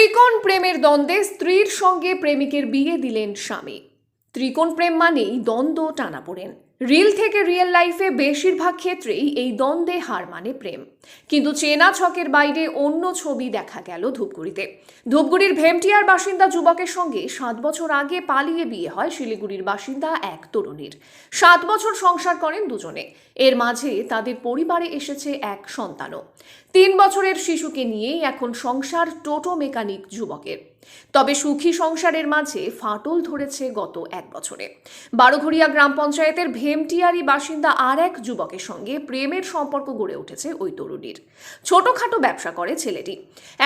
ত্রিকোণ প্রেমের দ্বন্দ্বে স্ত্রীর সঙ্গে প্রেমিকের বিয়ে দিলেন স্বামী। ত্রিকোণ প্রেম মানেই দ্বন্দ্ব টানাপোড়েন। রিল থেকে রিয়েল লাইফে বেশিরভাগ ক্ষেত্রেই এই দ্বন্দ্বে হার মানে প্রেম। কিন্তু চেনা ছকের বাইরে অন্য ছবি দেখা গেল ধূপগুড়িতে। ধূপগুড়ির ভেমটিয়ার বাসিন্দা যুবকের সঙ্গে সাত বছর আগে পালিয়ে বিয়ে হয় শিলিগুড়ির বাসিন্দা এক তরুণীর। সাত বছর সংসার করেন দুজনে। এর মাঝে তাদের পরিবারে এসেছে এক সন্তানও। তিন বছরের শিশুকে নিয়েই এখন সংসার টোটো মেকানিক যুবকের। তবে সুখী সংসারের মাঝে ফাটল ধরেছে গত এক বছরে। বারোঘড়িয়া গ্রাম পঞ্চায়েতের ভেমটিয়ারি বাসিন্দা আর এক যুবকের সঙ্গে প্রেমের সম্পর্ক গড়ে উঠেছে ওই তরুণীর। ছোটখাটো ব্যবসা করে ছেলেটি।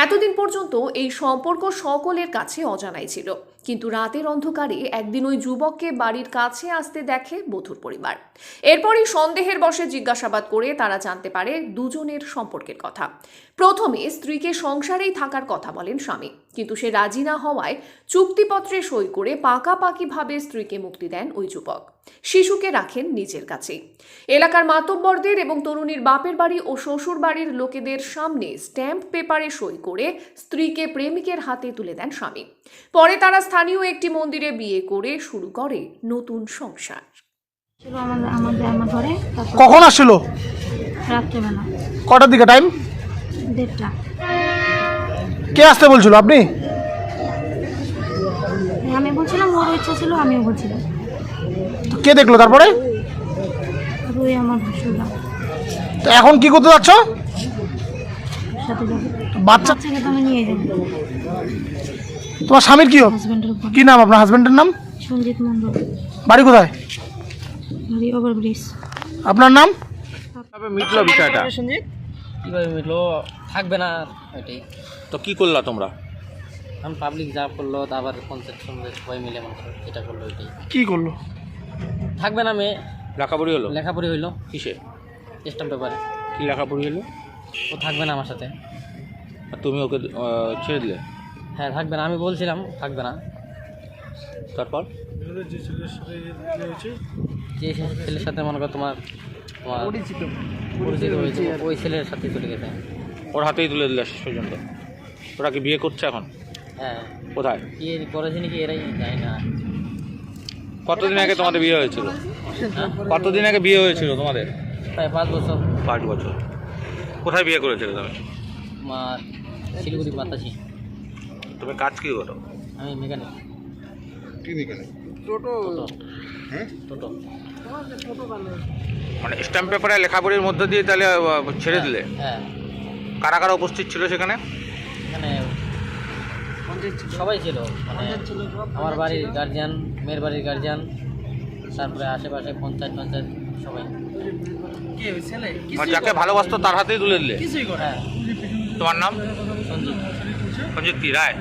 এতদিন পর্যন্ত এই সম্পর্ক সকলের কাছে অজানাই ছিল। কিন্তু রাতের অন্ধকারে একদিন ওই যুবককে বাড়ির কাছে আসতে দেখে বধুর পরিবার। এরপরই সন্দেহের বশে জিজ্ঞাসাবাদ করে তারা জানতে পারে দুজনের সম্পর্কের কথা। প্রথমে স্ত্রীকে সংসারেই থাকার কথা বলেন স্বামী। কিন্তু সে রাজি না হওয়ায় চুক্তিপত্রে সই করে পাকাপাকিভাবে স্ত্রীকে মুক্তি দেন ওই যুবক। শিশুকে রাখেন নিজের কাছে। এলাকার মাতব্বরদের এবং তরুণীর বাপের বাড়ি ও শ্বশুর বাড়ির লোকেদের সামনে স্ট্যাম্প পেপারে সই করে স্ত্রীকে প্রেমিকের হাতে তুলে দেন স্বামী। পরে তারা স্থানীয় একটি মন্দিরে বিয়ে করে শুরু করে নতুন সংসার। ছিল আমাদের আমাদের আমার ঘরে তারপর কখন আসছিল? রাত্রেবেলা। কটার দিকে? টাইম দেড়টা। কে আসতে বলছিল? আপনি? আমি বলছিলাম ওর ইচ্ছা ছিল আমিও বলছিলাম। কে দেখল তারপরে? রুই আমার তো এখন কি করতে যাচ্ছ? বাচ্চা তোমার স্বামীর কি কি নাম আপনার হাজবেন্ডের নাম? সঞ্জিত মন্ডল বাড়ি কোথায়? বাড়ি ওভার ব্রিজ আপনার নাম? মিটলো বিষয়টা? সঞ্জিত কীভাবে মিটলো? থাকবে না তো কি করলা তোমরা? এখন পাবলিক যা করল পঞ্চায়েত সঙ্গে সবাই মিলে মনে করো যেটা করল ওইটাই। কি করল? থাকবে না মেয়ে। লেখাপড়ি হলো? লেখাপড়ি হইল। কিসে? স্টাম্প পেপারে কি লেখাপড়ি হলো ও থাকবে না আমার সাথে। আর তুমি ওকে আহ, ছেড়ে দিলে? হ্যাঁ থাকবে না। আমি বলছিলাম থাকবে না। তারপর? যে সে ছেলের সাথে মনে করো তোমার তোমার পরিচিত। পরিচিত হয়েছে ওই ছেলের সাথে চলে গেছে। ওর হাতেই তুলে দিলে শেষ পর্যন্ত। ওরা কি বিয়ে করছে এখন? হ্যাঁ। কোথায়? কি করেছে নাকি এরাই জানি না। কতদিন আগে তোমাদের বিয়ে হয়েছিল? কতদিন আগে বিয়ে হয়েছিল তোমাদের? প্রায় পাঁচ বছর। পাঁচ বছর। কোথায় বিয়ে করেছিলে তুমি? আমার শিলিগুড়ি বাতাসি। তুমি কাজ কি করো? আমি মেকানিক। টোটো। টোটো। মানে স্ট্যাম্প পেপারে লেখাপড়ির মধ্যে দিয়ে তাহলে ছেড়ে দিলে? হ্যাঁ। কারা কারা উপস্থিত ছিল সেখানে? এখানে সবাই ছিল মানে আমার বাড়ির গার্জিয়ান মেয়ের বাড়ির গার্জিয়ান তারপরে আশেপাশে পঞ্চায়েত পঞ্চায়েত সবাই। মানে যাকে ভালোবাসতো তার হাতেই তুলে দিলে। হ্যাঁ। তোমার নাম? সঞ্জিত সঞ্জিত কি রায়?